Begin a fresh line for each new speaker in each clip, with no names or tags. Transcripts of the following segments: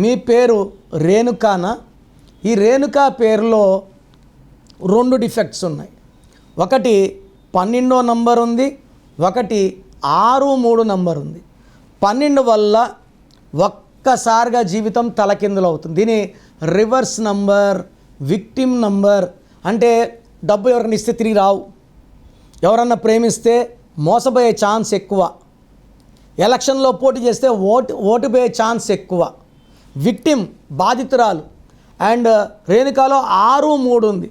మీ పేరు రేణుకానా? ఈ రేణుకా పేరులో రెండు డిఫెక్ట్స్ ఉన్నాయి. ఒకటి పన్నెండో నంబర్ ఉంది ఒకటి ఆరు మూడు నంబర్ ఉంది. పన్నెండు వల్ల ఒక్కసారిగా జీవితం తలకిందులు అవుతుంది. దీని రివర్స్ నంబర్ విక్టిమ్ నంబర్ అంటే డబ్బు ఎవరికైనా ఇస్తే తిరిగి రావు. ఎవరన్నా ప్రేమిస్తే మోసపోయే ఛాన్స్ ఎక్కువ. ఎలక్షన్లో పోటీ చేస్తే ఓటు ఓటు పోయే ఛాన్స్ ఎక్కువ. విక్టిమ్ బాధితురాలు. అండ్ రేణుకాలో ఆరు మూడు ఉంది.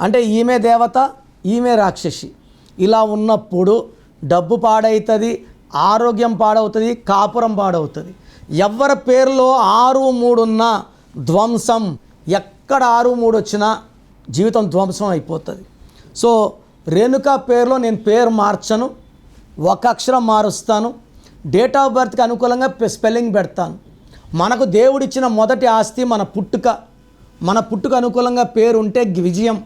అంటే ఈమె దేవత ఈమె రాక్షసి. ఇలా ఉన్నప్పుడు డబ్బు పాడవుతుంది ఆరోగ్యం పాడవుతుంది కాపురం పాడవుతుంది. ఎవరి పేరులో ఆరు మూడు ఉన్నా ధ్వంసం ఎక్కడ ఆరు మూడు వచ్చినా జీవితం ధ్వంసం అయిపోతుంది. సో రేణుక పేరులో నేను పేరు మార్చను ఒక అక్షరం మారుస్తాను డేట్ ఆఫ్ బర్త్కి అనుకూలంగా స్పెల్లింగ్ పెడతాను. మనకు దేవుడిచ్చిన మొదటి ఆస్తి మన పుట్టుక. మన పుట్టుక అనుకూలంగా పేరు ఉంటే విజయం.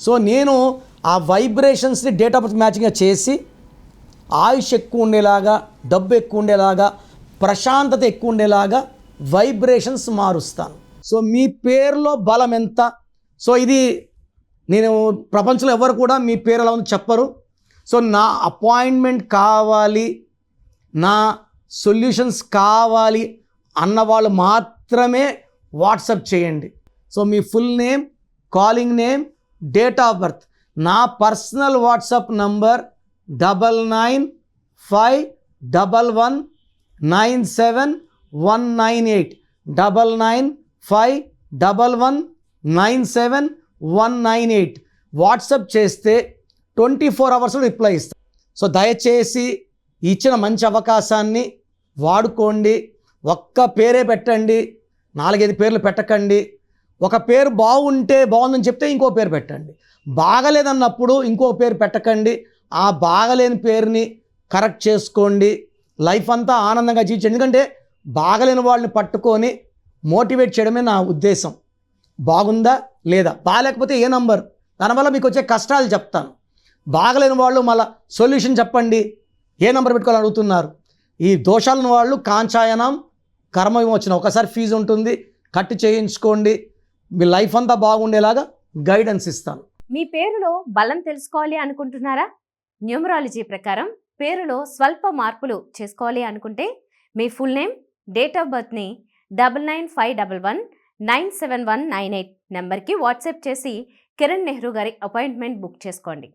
సో నేను ఆ వైబ్రేషన్స్ని డేట్ ఆఫ్ బర్త్ మ్యాచింగ్గా చేసి ఆయుష్ ఎక్కువ ఉండేలాగా డబ్బు ఎక్కువ ఉండేలాగా ప్రశాంతత ఎక్కువ ఉండేలాగా వైబ్రేషన్స్ మారుస్తాను. సో మీ పేరులో బలం ఎంత? సో ఇది నేను ప్రపంచంలో ఎవరు కూడా మీ పేరు ఎలా ఉందో చెప్పరు. సో నా అపాయింట్మెంట్ కావాలి నా సొల్యూషన్స్ కావాలి అన్నవాళ్ళు మాత్రమే వాట్సప్ చేయండి. So me full name calling name date of birth. నా personal WhatsApp number double nine five double one nine seven one nine eight. Double nine five double one nine seven one nine eight. WhatsApp చేస్తే twenty four అవర్స్లో reply ఇస్తాను so దయచేసి ఇచ్చిన మంచి అవకాశాన్ని వాడుకోండి. ఒక్క పేరే పెట్టండి నాలుగైదు పేర్లు పెట్టకండి. ఒక పేరు బాగుంటే బాగుందని చెప్తే ఇంకో పేరు పెట్టండి. బాగలేదన్నప్పుడు ఇంకో పేరు పెట్టకండి. ఆ బాగలేని పేరుని కరెక్ట్ చేసుకోండి. లైఫ్ అంతా ఆనందంగా జీవించండి. ఎందుకంటే బాగలేని వాళ్ళని పట్టుకొని మోటివేట్ చేయడమే నా ఉద్దేశం. బాగుందా లేదా? బాగాలేకపోతే ఏ నంబర్ దానివల్ల మీకు వచ్చే కష్టాలు చెప్తాను. బాగలేని వాళ్ళు మళ్ళీ సొల్యూషన్ చెప్పండి. ఏ నంబర్ పెట్టుకోవాలని అడుగుతున్నారు? ఈ దోషాలను వాళ్ళు కాంచాయనం కర్మ విమోచన ఒకసారి ఫీజు ఉంటుంది కట్టి చేయించుకోండి మీ లైఫ్ అంతా బాగుండేలాగా గైడెన్స్ ఇస్తాను.
మీ పేరులో బలం తెలుసుకోవాలి అనుకుంటున్నారా? న్యూమరాలజీ ప్రకారం పేరులో స్వల్ప మార్పులు చేసుకోవాలి అనుకుంటే మీ full name date of బర్త్ని double nine five double one nine seven one nine eight నెంబర్కి వాట్సాప్ చేసి కిరణ్ నెహ్రూ గారి అపాయింట్మెంట్ బుక్ చేసుకోండి.